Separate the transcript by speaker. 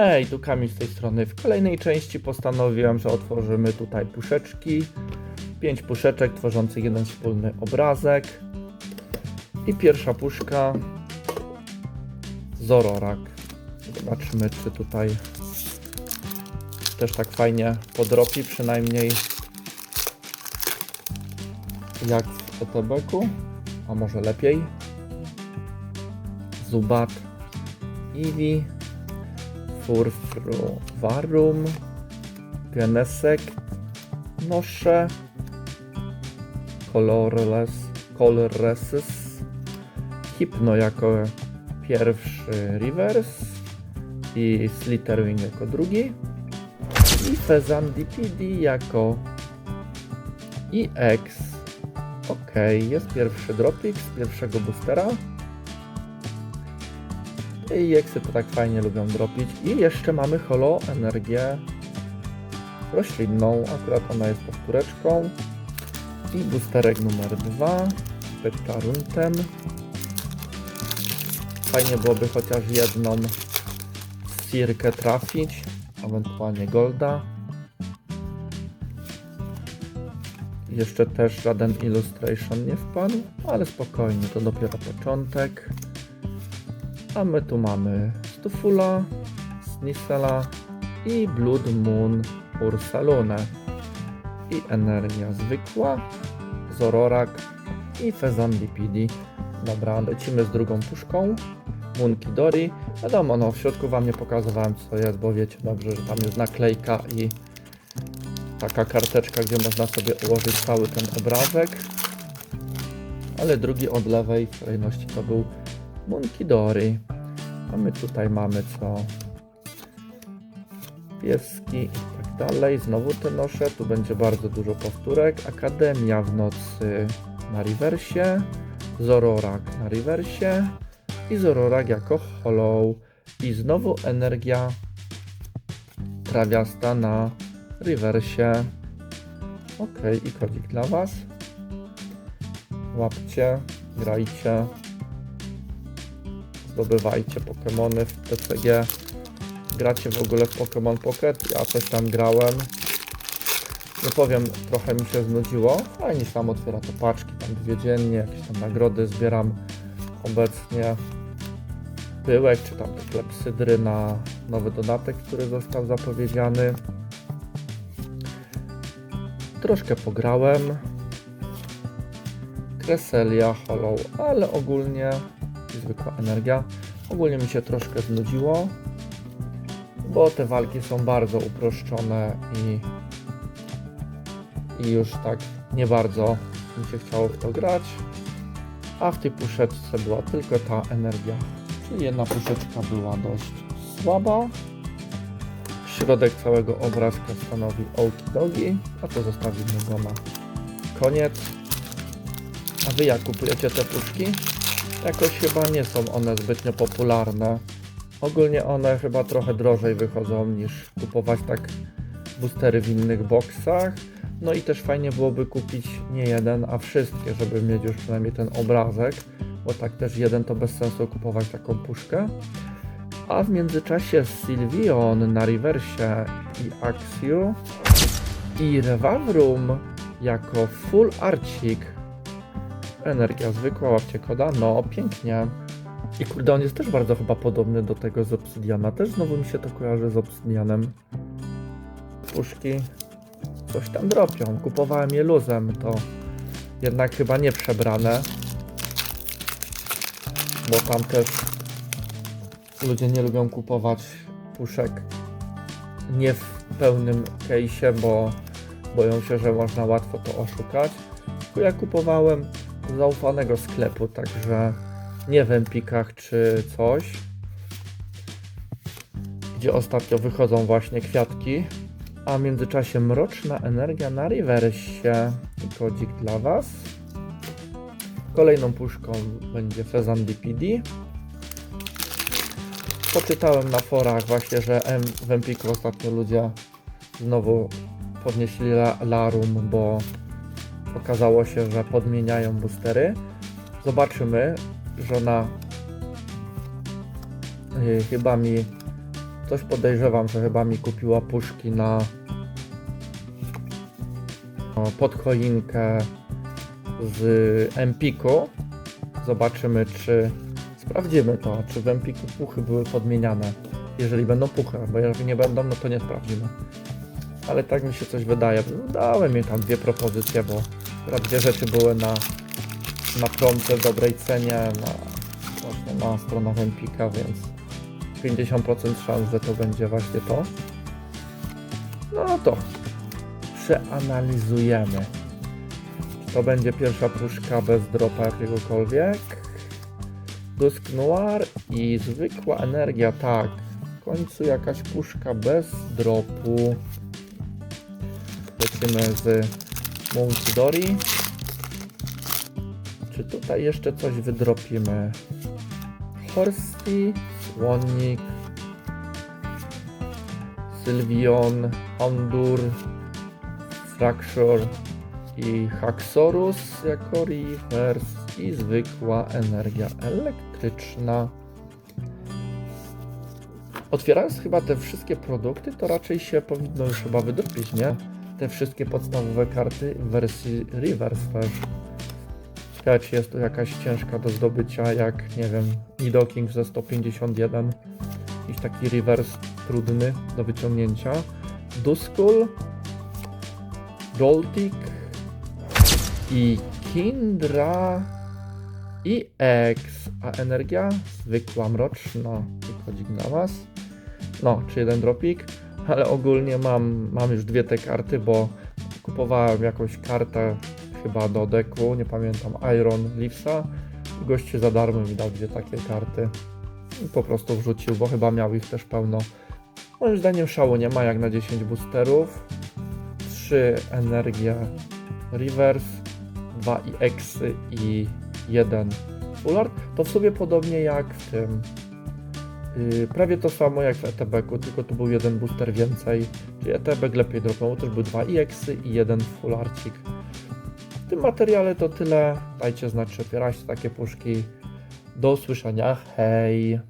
Speaker 1: Hej, tu Kamil z tej strony. W kolejnej części postanowiłem, że otworzymy tutaj puszeczki. Pięć puszeczek tworzących jeden wspólny obrazek. I pierwsza puszka Zororak. Zobaczymy, czy tutaj też tak fajnie podrobi, przynajmniej jak w ETB-ku, a może lepiej. Zubat, Eevee, Furfru, Varum, Genesek, Nosze, Colorless, Colorlesses, Hypno jako pierwszy reverse i Slitherwing jako drugi i Fezan DPD jako EX. Ok, jest pierwszy dropik z pierwszego boostera. I EXy to tak fajnie lubią dropić. I jeszcze mamy holo energię roślinną. Akurat ona jest powtóreczką. I boosterek numer 2 Pectaruntem. Fajnie byłoby chociaż jedną Sirkę trafić, ewentualnie Golda. Jeszcze też żaden illustration nie wpadł, ale spokojnie, to dopiero początek. A my tu mamy Stufula, Snisela i Blood Moon Ursalunę. I energia zwykła, Zororak i Fezan Lipidi. Dobra, lecimy z drugą puszką. Munki Dori. Wiadomo, no w środku wam nie pokazywałem co jest, bo wiecie dobrze, że tam jest naklejka i taka karteczka, gdzie można sobie ułożyć cały ten obrazek. Ale drugi od lewej w kolejności to był Munki Dori. A my tutaj mamy co? Pieski i tak dalej. Znowu te nosze. Tu będzie bardzo dużo powtórek. Akademia w nocy na rewersie. Zororak na rewersie i Zororak jako hollow i znowu energia trawiasta na rewersie. Ok, i kodzik dla Was. Łapcie, grajcie, zdobywajcie Pokémony w TCG. Gracie w ogóle w Pokémon Pocket? Ja coś tam grałem. Nie powiem, trochę mi się znudziło. Fajnie sam otwiera te paczki, tam dwie dziennie, jakieś tam nagrody zbieram obecnie. Pyłek, czy tam klepsydry na nowy dodatek, który został zapowiedziany. Troszkę pograłem. Kreselia, Hollow, ale ogólnie zwykła energia. Ogólnie mi się troszkę znudziło, bo te walki są bardzo uproszczone i i już tak nie bardzo mi się chciało w to grać. A w tej puszeczce była tylko ta energia. Czyli jedna puszeczka była dość słaba. Środek całego obrazka stanowi Oki Dogi, a to zostawimy go na koniec. A wy jak kupujecie te puszki? Jakoś chyba nie są one zbytnio popularne. Ogólnie one chyba trochę drożej wychodzą niż kupować tak boostery w innych boksach. No i też fajnie byłoby kupić nie jeden, a wszystkie, żeby mieć już przynajmniej ten obrazek, bo tak też jeden to bez sensu kupować taką puszkę. A w międzyczasie Sylvion na rewersie i Axiu i Revavrum jako full arcik. Energia zwykła, łapcie koda, no pięknie. I kurde, on jest też bardzo chyba podobny do tego z Obsydiana. Też znowu mi się to kojarzy z Obsydianem. Puszki coś tam dropią. Kupowałem je luzem, to jednak chyba nie przebrane. Bo tam też ludzie nie lubią kupować puszek nie w pełnym case'ie, bo boją się, że można łatwo to oszukać. Ja kupowałem zaufanego sklepu, także nie w Empikach czy coś, gdzie ostatnio wychodzą właśnie kwiatki a w międzyczasie mroczna energia na rewersie kodzik dla Was. Kolejną puszką będzie Fezan DPD. Poczytałem na forach właśnie, że w Empiku ostatnio ludzie znowu podnieśli la Larum, bo okazało się, że podmieniają boostery. Zobaczymy, że yy, chyba mi Coś podejrzewam, że chyba mi kupiła puszki na o, pod choinkę z Empiku. Zobaczymy, czy sprawdzimy to, czy w Empiku puchy były podmieniane. Jeżeli będą puchy, bo jeżeli nie będą, no to nie sprawdzimy. Ale tak mi się coś wydaje. Dałem mi tam dwie propozycje, bo akurat dwie rzeczy były na, na promce w dobrej cenie, na, właśnie na stronach Empika, więc 50% szans, że to będzie właśnie to. No to przeanalizujemy. Czy to będzie pierwsza puszka bez dropa jakiegokolwiek? Dusk Noir i zwykła energia, tak. W końcu jakaś puszka bez dropu. Lecimy z Monkidori. Czy tutaj jeszcze coś wydropimy? Horsey, Słonnik, Sylvion, Hondur, Fracture i Haxorus jako reverse i zwykła energia elektryczna. Otwierając chyba te wszystkie produkty, to raczej się powinno już chyba wydropić, nie? Te wszystkie podstawowe karty w wersji reverse też. Ciekawe, czy jest to jakaś ciężka do zdobycia, jak, nie wiem, Nidoking ze 151. Jakiś taki reverse trudny do wyciągnięcia. Duskull, Joltik i Kindra i X, a energia zwykła, mroczna, wychodzi na was. No, czy jeden dropik, ale ogólnie mam, mam już dwie te karty, bo kupowałem jakąś kartę chyba do deku, nie pamiętam, Iron Leafsa gościu za darmo mi dał dwie takie karty. I po prostu wrzucił, bo chyba miał ich też pełno. Moim zdaniem szału nie ma jak na 10 boosterów. 3 energie reverse, 2 i i 1 full. To w sobie podobnie jak w tym. Yy, prawie to samo jak w ETB-ku, tylko tu był jeden booster więcej. Czyli ETB lepiej dropnął, też były 2 i exy i 1 full arcik. W tym materiale to tyle. Dajcie znać, czy otwieracie takie puszki. Do usłyszenia. Hej!